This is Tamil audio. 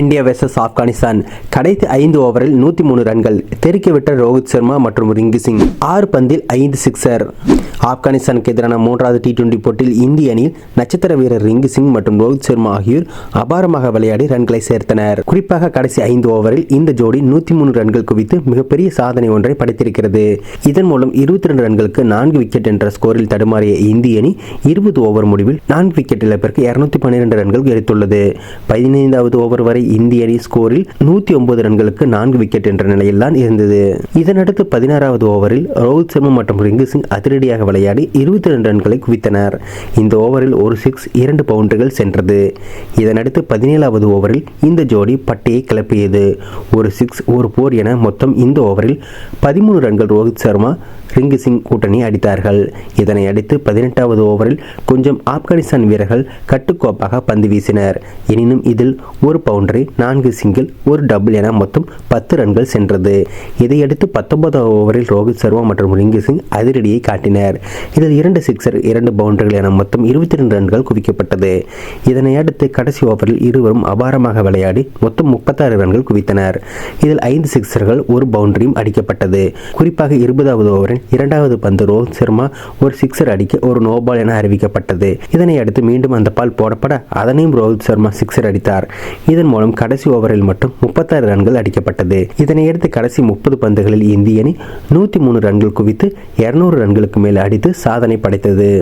India versus Afghanistan. கடைசி ஐந்து ஓவரில் நூற்றி மூணு ரன்கள் தெறிக்கவிட்ட ரோஹித் சர்மா மற்றும் ரிங்கு சிங். ஆறு பந்தில் ஐந்து சிக்ஸர் ஆப்கானிஸ்தானுக்கு எதிரான மூன்றாவது டி டுவெண்டி போட்டியில் இந்திய அணியில் நட்சத்திர வீரர் ரிங்கு சிங் மற்றும் ரோஹித் சர்மா ஆகியோர் அபாரமாக விளையாடி ரன்களை சேர்த்தனர். குறிப்பாக கடைசி ஐந்து ஓவரில் இந்த ஜோடி நூற்றி மூணு ரன்கள் குவித்து மிகப்பெரிய சாதனை ஒன்றை படைத்திருக்கிறது. இதன் மூலம் இருபத்தி ரெண்டு ரன்களுக்கு நான்கு விக்கெட் என்ற ஸ்கோரில் தடுமாறிய இந்திய அணி இருபது ஓவர் முடிவில் நான்கு விக்கெட் இழப்பிற்கு இருநூத்தி பன்னிரண்டு ரன்கள் எடுத்துள்ளது. பதினைந்தாவது ஓவர் வரை இந்திய அணி ஸ்கோரில் நூற்றி ஒன்பது ரன்களுக்கு நான்கு விக்கெட் என்ற நிலையில் தான் இருந்தது. இதனடுத்து பதினாறாவது ஓவரில் ரோஹித் சர்மா மற்றும் ரிங்கு சிங் அதிரடியாக விளையாடி இருபத்தி ரெண்டு ரன்களை குவித்தனர். இந்த ஓவரில் ஒரு சிக்ஸ் இரண்டு பவுண்டரிகள் சென்றது. இதனடுத்து பதினேழாவது ஓவரில் இந்த ஜோடி பட்டையை கிளப்பியது. ஒரு சிக்ஸ் ஒரு போர் என மொத்தம் இந்த ஓவரில் பதிமூணு ரன்கள் ரோஹித் சர்மா ரிங்கு சிங் கூட்டணி அடித்தார்கள். இதனை அடுத்து பதினெட்டாவது ஓவரில் கொஞ்சம் ஆப்கானிஸ்தான் வீரர்கள் கட்டுக்கோப்பாக பந்து வீசினர். எனினும் இதில் ஒரு பவுண்டர் நான்கு சிங்கிள் ஒரு டபுள் என மொத்தம் பத்து ரன்கள் சென்றது. இதையடுத்து பத்தொன்பதாம் ஓவரில் ரோஹித் சர்மா மற்றும் ரிங்கு சிங் அதிரடியை காட்டினர். இதில் இரண்டு சிக்ஸர் இரண்டு பவுண்டரிகள் என மொத்தம் இருபத்தி ரெண்டு ரன்கள் குவிக்கப்பட்டது. இதனை அடுத்து கடைசி ஓவரில் இருவரும் அபாரமாக விளையாடி மொத்தம் முப்பத்தாறு ரன்கள் குவித்தனர். இதில் ஐந்து சிக்ஸர்கள் ஒரு பவுண்டரியும் அடிக்கப்பட்டது. குறிப்பாக இருபதாவது ஓவரின் இரண்டாவது பந்து ரோஹித் சர்மா ஒரு சிக்ஸர் அடிக்க ஒரு நோபால் என அறிவிக்கப்பட்டது. இதனை அடுத்து மீண்டும் அந்த பால் போடப்பட அதனையும் ரோஹித் சர்மா சிக்ஸர் அடித்தார். இதன் மூலம் மூலம் கடைசி ஓவரில் மட்டும் முப்பத்தாறு ரன்கள் அடிக்கப்பட்டது. இதனையடுத்து கடைசி முப்பது பந்துகளில் இந்திய அணி நூற்றி மூணு ரன்கள் குவித்து இருநூறு ரன்களுக்கு மேல் அடித்து சாதனை படைத்தது.